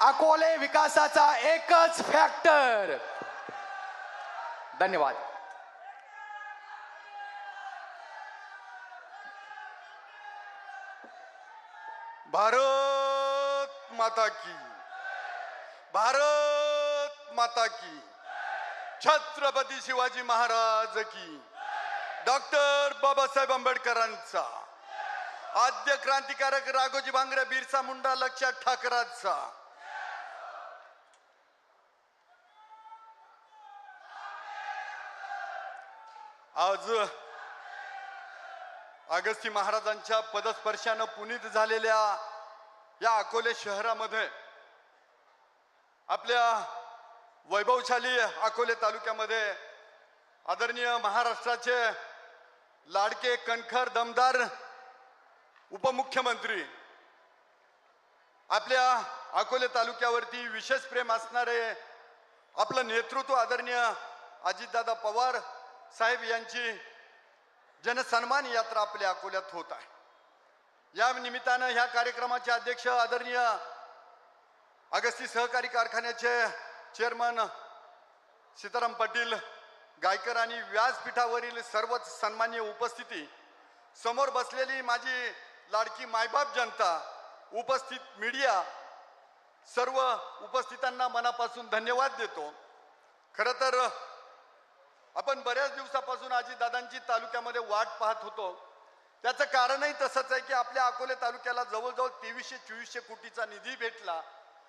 अकोले विकासाचा एकच फॅक्टर धन्यवाद. भारत माता की। भारत माता की। छत्रपती शिवाजी महाराज की। डॉक्टर बाबासाहेब आंबेडकरांचा। आद्य क्रांतिकारक राघोजी भांगरे बिरसा मुंडा लक्षात ठाकरांचा। आज अगस्ती महाराजांच्या पदस्पर्शानं पुनीत झालेल्या या अकोले शहरामध्ये आपल्या वैभवशाली अकोले तालुक्यामध्ये आदरणीय महाराष्ट्राचे लाडके कणखर दमदार उपमुख्यमंत्री आपल्या अकोले तालुक्यावरती विशेष प्रेम असणारे आपलं नेतृत्व आदरणीय अजितदादा पवार साहेब यांची जनसन्मान यात्रा आपल्या अकोल्यात होत आहे. या निमित्तानं ह्या कार्यक्रमाचे अध्यक्ष आदरणीय अगस्ती सहकारी कारखान्याचे चेअरमन सीताराम पाटील गायकर आणि व्यासपीठावरील सर्वच सन्मान्य उपस्थिती समोर बसलेली माझी लाडकी मायबाप जनता उपस्थित मीडिया सर्व उपस्थितांना मनापासून धन्यवाद देतो. खरं तर आपण बऱ्याच दिवसापासून आजीदादांची तालुक्यामध्ये वाट पाहत होतो. त्याचं कारणही तसंच आहे की आपल्या अकोले तालुक्याला जवळजवळ तेवीसशे चोवीसशे कोटीचा निधी भेटला.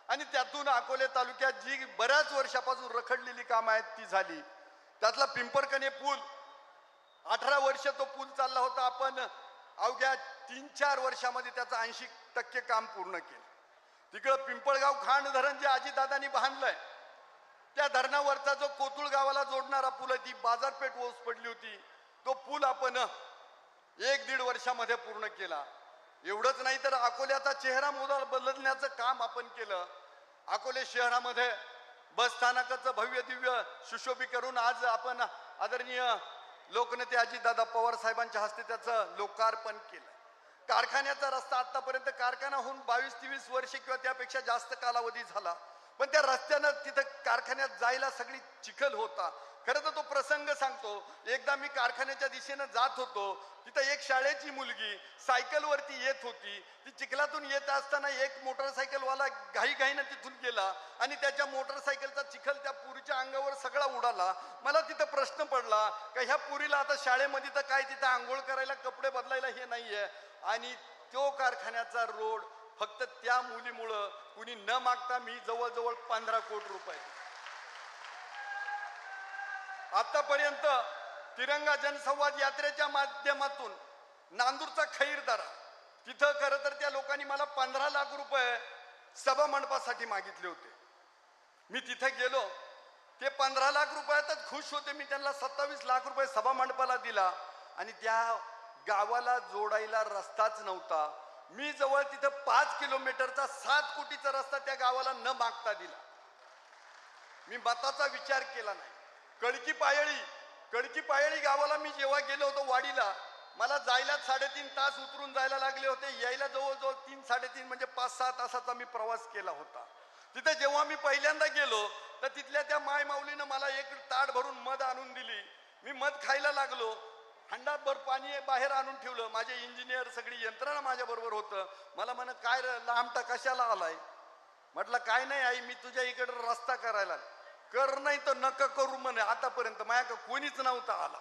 आणि त्यातून अकोले तालुक्यात जी बऱ्याच वर्षापासून रखडलेली कामं आहेत ती झाली. त्यातला पिंपरकणे पूल अठरा वर्ष तो पूल चालला होता. आपण अवघ्या तीन चार वर्षामध्ये त्याचं ऐंशी टक्के काम पूर्ण केलं. तिकडं पिंपळगाव खांड धरण जे आजीदादांनी बांधलंय त्या धरणावरचा जो कोतुळ गावाला जोडणारा पूल आहे ती बाजारपेठ ओस पडली होती. तो पूल आपण एक दीड वर्षामध्ये पूर्ण केला. एवढंच नाही तर अकोल्याचा चेहरा मोदा बदलण्याचं काम आपण केलं. अकोले शहरामध्ये बस स्थानकाचं भव्य दिव्य सुशोभीकरण आज आपण आदरणीय लोकनेते अजितदादा पवार साहेबांच्या हस्ते त्याचं लोकार्पण केलं. कारखान्याचा रस्ता आतापर्यंत कारखाना होऊन बावीस तेवीस वर्षे किंवा त्यापेक्षा जास्त कालावधी झाला. पण त्या रस्त्यानं तिथं कारखान्यात जायला सगळी चिखल होता. खरं तर तो प्रसंग सांगतो एकदा मी कारखान्याच्या दिशेनं जात होतो तिथं एक शाळेची मुलगी सायकलवरती येत होती. ती चिखलातून येत असताना एक मोटरसायकलवाला घाईघाईनं तिथून गेला आणि त्याच्या मोटरसायकलचा चिखल त्या पुरीच्या अंगावर सगळा उडाला. मला तिथं प्रश्न पडला का ह्या पुरीला आता शाळेमध्ये तर काय तिथं आंघोळ करायला कपडे बदलायला हे नाहीये. आणि तो कारखान्याचा रोड फक्त त्या मुलीमुळं कुणी न मागता मी जवळजवळ पंधरा कोटी रुपये आतापर्यंत तिरंगा जनसंवाद यात्रेच्या माध्यमातून नांदूरचा खैरदारा तिथं खरं तर त्या लोकांनी मला पंधरा लाख रुपये सभा मंडपासाठी मागितले होते. मी तिथे गेलो ते पंधरा लाख रुपयातच खुश होते मी त्यांना सत्तावीस लाख रुपये सभा मंडपाला दिला आणि त्या गावाला जोडायला रस्ताच नव्हता. मी जवळ तिथं पाच किलोमीटरचा सात कोटीचा रस्ता त्या गावाला न मागता दिला. मी मताचा विचार केला नाही. कळकी पायळी कळकी पायळी गावाला मी जेव्हा गेलो होतो वाडीला मला जायला साडेतीन तास उतरून जायला लागले होते. यायला जवळजवळ तीन साडेतीन म्हणजे पाच सहा तासाचा मी प्रवास केला होता. तिथे जेव्हा मी पहिल्यांदा गेलो तर तिथल्या त्या माय माऊलीनं मला एक ताट भरून मध आणून दिली. मी मध खायला लागलो. हंडाभर पाणी बाहेर आणून ठेवलं. माझे इंजिनियर सगळी यंत्रणा माझ्या बरोबर होतं. मला म्हण काय लांबटा कशाला आलाय? म्हटलं काय नाही आई मी तुझ्या इकडे रस्ता करायला. कर नाही तर नका करू म्हणे. आतापर्यंत माझ्या कोणीच नव्हता आला.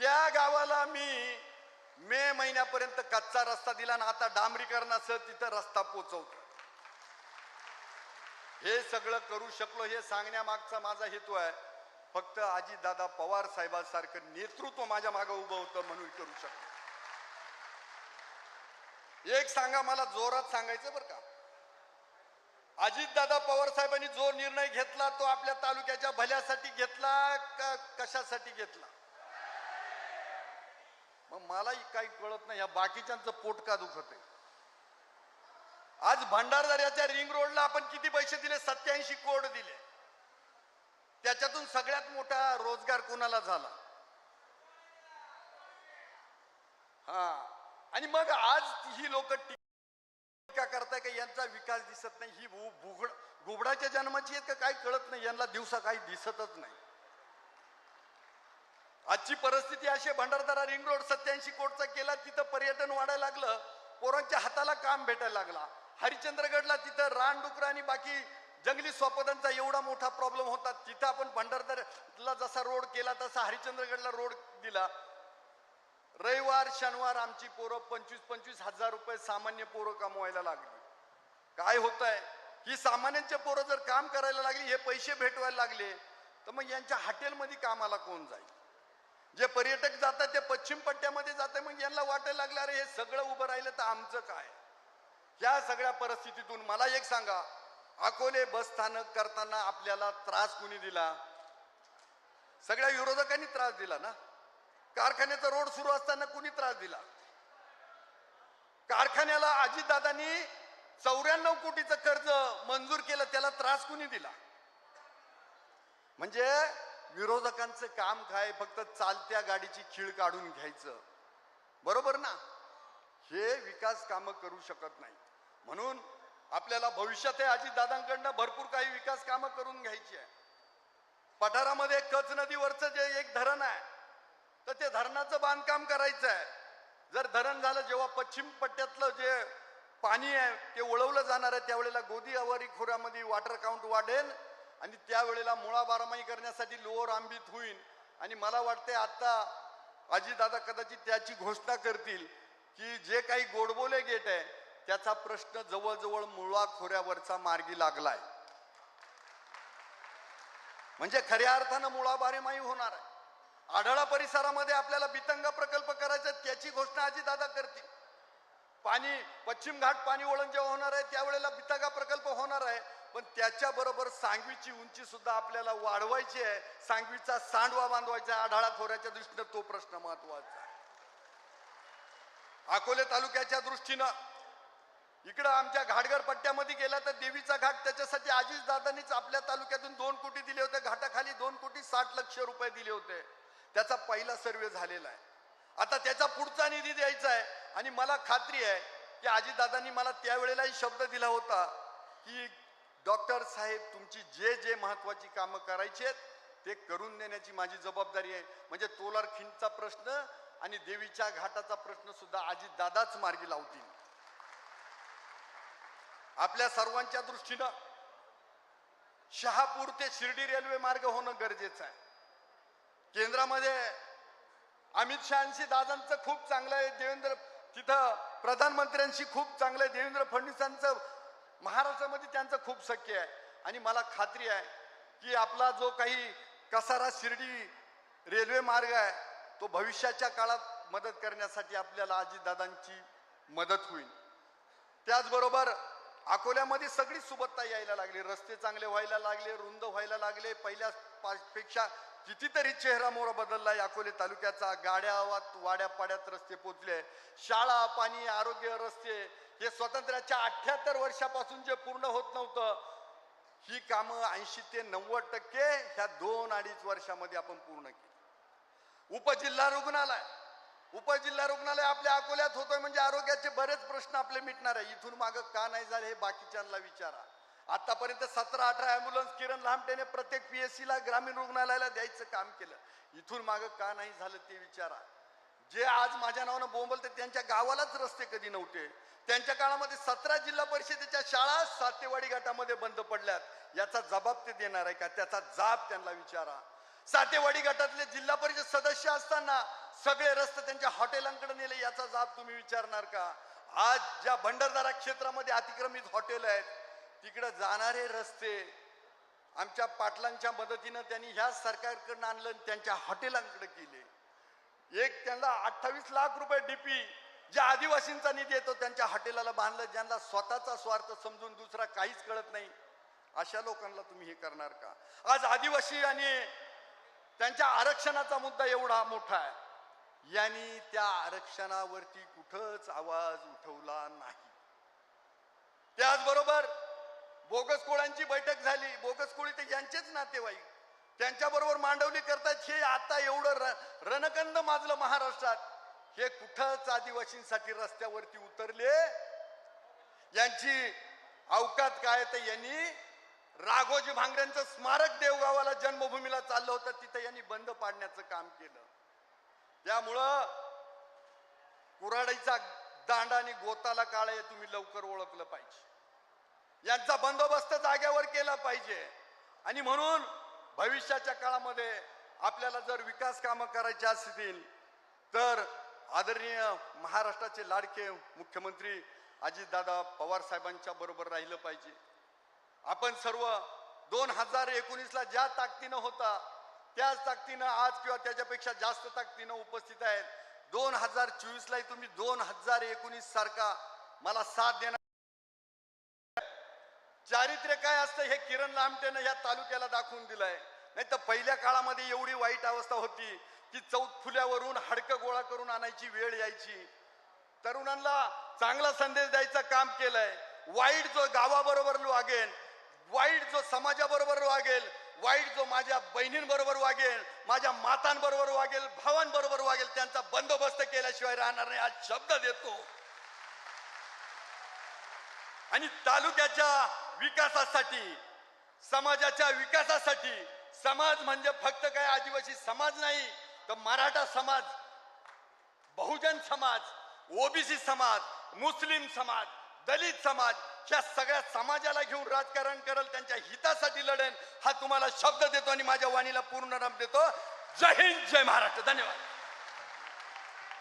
त्या गावाला मी मे महिन्यापर्यंत कच्चा रस्ता दिला आणि आता डांबरीकरणासह तिथं रस्ता पोचवतो. हे सगळं करू शकलो हे सांगण्यामागचा माझा हेतू आहे. फक्त दादा पवार साहेबांसारखं नेतृत्व माझ्या मागे उभं होतं म्हणून करू शकतो एक सांगा मला जोरात सांगायचं बरं का? अजितदादा पवार साहेबांनी जो निर्णय घेतला तो आपल्या तालुक्याच्या भल्यासाठी घेतला का कशासाठी घेतला? मग मलाही काही कळत नाही या बाकीच्यांचं पोट का दुखत आहे? आज भंडारदऱ्याच्या रिंग रोडला आपण किती पैसे दिले? सत्याऐंशी कोट दिले. त्याच्यातून सगळ्यात मोठा रोजगार कोणाला झाला? हा. आणि मग आज ही लोक टीका करताय का यांचा विकास दिसत नाही? ही भुगड घुबडाच्या जन्माची आहेत का? काही कळत नाही. यांना दिवसा काही दिसतच नाही. आजची परिस्थिती अशी भंडारदारा रिंग रोड सत्याऐंशी कोटचा केला तिथं पर्यटन वाढायला लागलं पोरांच्या हाताला काम भेटायला लागला. हरिचंद्रगडला तिथं रानडुकर आणि बाकी जंगली स्वपदांचा एवढा मोठा प्रॉब्लेम होता तिथं आपण भंडारदरला जसा रोड केला तसा हरिश्चंद्रगडला रोड दिला. रविवार शनिवार आमची पोरं पंचवीस पंचवीस हजार रुपये सामान्य पोरं कमवायला लागली. काय होत आहे ही सामान्यांचे पोरं जर काम करायला लागली हे पैसे भेटवायला लागले तर मग यांच्या हॉटेलमध्ये कामाला कोण जाईल? जे पर्यटक जातात ते पश्चिम पट्ट्यामध्ये जाते मग यांना वाटायला लागलं अरे हे सगळं उभं राहिलं तर आमचं काय? या सगळ्या परिस्थितीतून मला एक सांगा अकोले बस स्थानक करताना आपल्याला त्रास कुणी दिला? सगळ्या विरोधकांनी त्रास दिला ना? कारखान्याचा रोड सुरू असताना कुणी त्रास दिला? कारखान्याला अजितदादांनी चौऱ्याण्णव कोटीचं कर्ज मंजूर केलं त्याला त्रास कुणी दिला? म्हणजे विरोधकांचं काम काय? फक्त चालत्या गाडीची खीळ काढून घ्यायचं. बरोबर ना? हे विकास कामं करू शकत नाही म्हणून आपल्याला भविष्यात हे अजितदादांकडनं भरपूर काही विकास कामं करून घ्यायची आहे. पठारामध्ये कच नदीवरचं जे एक धरण आहे तर ते धरणाचं बांधकाम करायचं आहे. जर धरण झालं जेव्हा पश्चिम पट्ट्यातलं जे पाणी आहे ते वळवलं जाणार आहे त्यावेळेला गोदी खोऱ्यामध्ये वॉटर काउंट वाढेल आणि त्यावेळेला मुळा बारामाही करण्यासाठी लोअर आंबीत होईल. आणि मला वाटते आता दादा कदाचित त्याची घोषणा करतील की जे काही गोडबोले गेट आहे त्याचा प्रश्न जवळजवळ मुळा खोऱ्यावरचा मार्गी लागलाय. म्हणजे खऱ्या अर्थानं मुळा बारेमाही होणार आहे. आढळा परिसरामध्ये आपल्याला बितंगा प्रकल्प करायचा त्याची घोषणा अजितदादा करतील. पाणी पश्चिम घाट पाणी वळण जेव्हा होणार आहे त्यावेळेला बितंगा प्रकल्प होणार आहे. पण त्याच्याबरोबर सांगवीची उंची सुद्धा आपल्याला वाढवायची आहे. सांगवीचा सांडवा बांधवायचा आहे. आढाळा खोऱ्याच्या दृष्टीनं तो प्रश्न महत्त्वाचा आहे. अकोले तालुक्याच्या दृष्टीनं इकडं आमच्या घाटघर पट्ट्यामध्ये गेला तर देवीचा घाट त्याच्यासाठी आजीज दादानीच आपल्या तालुक्यातून दोन कोटी दिले होते. घाटाखाली दोन कोटी साठ लक्ष रुपये दिले होते. त्याचा पहिला सर्वे झालेला आहे. आता त्याचा पुढचा निधी द्यायचा आहे. आणि मला खात्री आहे की आजीदादांनी मला त्यावेळेलाही शब्द दिला होता की डॉक्टर साहेब तुमची जे जे महत्वाची कामं करायची आहेत ते करून देण्याची माझी जबाबदारी आहे. म्हणजे तोलार खिंडचा प्रश्न आणि देवीच्या घाटाचा प्रश्न सुद्धा अजितदादाच मार्गी लावतील. आपल्या सर्वांच्या दृष्टीनं शहापूर ते शिर्डी रेल्वे मार्ग होणं गरजेचं आहे. केंद्रामध्ये अमित शहाशी दादांचं खूप चांगलं आहे देवेंद्र तिथं प्रधानमंत्र्यांशी खूप चांगलं आहे देवेंद्र फडणवीसांचं महाराष्ट्रामध्ये त्यांचं खूप शक्य आहे. आणि मला खात्री आहे की आपला जो काही कसारा शिर्डी रेल्वे मार्ग आहे तो भविष्याच्या काळात मदत करण्यासाठी आपल्याला अजितदादांची मदत होईल. त्याचबरोबर अकोल्यामध्ये सगळी सुबत्ता यायला लागली. रस्ते चांगले व्हायला लागले रुंद व्हायला लागले. पहिल्या पेक्षा कितीतरी चेहरा मोहरा बदललाय. अकोले तालुक्याचा गाड्या वात- वाड्या पाड्यात रस्ते पोचले. शाळा पाणी आरोग्य रस्ते हे स्वातंत्र्याच्या अठ्याहत्तर वर्षापासून जे पूर्ण होत नव्हतं ही कामं ऐंशी ते नव्वद टक्के ह्या दोन अडीच वर्षामध्ये आपण पूर्ण केली. उपजिल्हा रुग्णालय. उपजिल्हा रुग्णालय आपल्या अकोल्यात होतोय म्हणजे आरोग्याचे बरेच प्रश्न आपले मिटणार आहे. इथून मागं का नाही झाले हे बाकीच्यांना विचारा. आतापर्यंत सतरा अठरा अँब्युलन्स किरण लांबटेने प्रत्येक पीएससी ला ग्रामीण रुग्णालयाला द्यायचं काम केलं. इथून मागं का नाही झालं ते विचारा. जे आज माझ्या नावानं बोंबलते त्यांच्या गावालाच रस्ते कधी नव्हते. त्यांच्या काळामध्ये सतरा जिल्हा परिषदेच्या शाळा सातेवाडी गटामध्ये बंद पडल्यात. याचा जबाब ते देणार आहे का? त्याचा जाब त्यांना विचारा. सातेवाडी गटातले जिल्हा परिषद सदस्य असताना सगळे रस्ते त्यांच्या हॉटेलांकडे नेले याचा जाब तुम्ही विचारणार का? आज ज्या भंडारदारा क्षेत्रामध्ये अतिक्रमित हॉटेल आहेत तिकडे जाणारे रस्ते आमच्या पाटलांच्या मदतीनं त्यांनी ह्या सरकारकडनं आणलं आणि त्यांच्या हॉटेलांकडे केले. एक त्यांना अठ्ठावीस लाख रुपये डीपी ज्या आदिवासींचा निधी येतो त्यांच्या हॉटेलाला बांधलं ज्यांना स्वतःचा स्वार्थ समजून दुसरा काहीच कळत नाही. अशा लोकांना तुम्ही हे करणार का? आज आदिवासी आणि त्यांच्या आरक्षणाचा मुद्दा एवढा मोठा आहे. यांनी त्या आरक्षणावरती कुठंच आवाज उठवला नाही. त्याचबरोबर बोगस कोळ्यांची बैठक झाली. बोगस कोळी ते यांचेच नातेवाईक. त्यांच्याबरोबर मांडवली करतात. हे आता एवढं र- रणकंद माजलं महाराष्ट्रात. हे कुठंच आदिवासींसाठी रस्त्यावरती उतरले. यांची अवकात काय तर यांनी राघोजी भांगऱ्यांचं स्मारक देवगावाला जन्मभूमीला चाललं होतं. तिथं यांनी बंद पाडण्याचं काम केलं. त्यामुळं कुराडीचा दांड आणि गोताला काळ हे तुम्ही लवकर ओळखलं पाहिजे. यांचा बंदोबस्त जाग्यावर केला पाहिजे. आणि म्हणून भविष्याच्या काळामध्ये आपल्याला जर विकास कामं करायची असतील तर आदरणीय महाराष्ट्राचे लाडके मुख्यमंत्री अजितदादा पवार साहेबांच्या बरोबर राहिलं पाहिजे. आपण सर्व दोन हजार एकोणीसला ज्या ताकदीनं होता त्याच ताकदीनं आज किंवा त्याच्यापेक्षा जास्त ताकदीनं उपस्थित आहेत. दोन हजार चोवीसलाही तुम्ही दोन हजार एकोणीस सारखा मला साथ देणार. चारित्र्य काय असतं हे किरण लामटेनं या तालुक्याला दाखवून दिलंय. नाही तर पहिल्या काळामध्ये एवढी वाईट अवस्था होती की चौथ फुल्यावरून हाडकं गोळा करून आणायची वेळ यायची. तरुणांना चांगला संदेश द्यायचं काम केलंय. वाईट जो गावाबरोबर वागेल वाईट जो समाजाबरोबर वागेल वाईट जो माझ्या बहिणींबरोबर वागेल माझ्या मातांबरोबर वागेल भावांबरोबर वागेल त्यांचा बंदोबस्त केल्याशिवाय राहणार नाही आज शब्द देतो. आणि तालुक्याच्या विकासासाठी समाजाच्या विकासासाठी समाज म्हणजे फक्त काय आदिवासी समाज नाही तर मराठा समाज बहुजन समाज ओबीसी समाज मुस्लिम समाज दलित समाज या सगळ्या समाजाला घेऊन राजकारण करेल त्यांच्या हितासाठी लढेन हा तुम्हाला शब्द देतो आणि माझ्या वाणीला पूर्ण नाम देतो. जय हिंद जय महाराष्ट्र. धन्यवाद.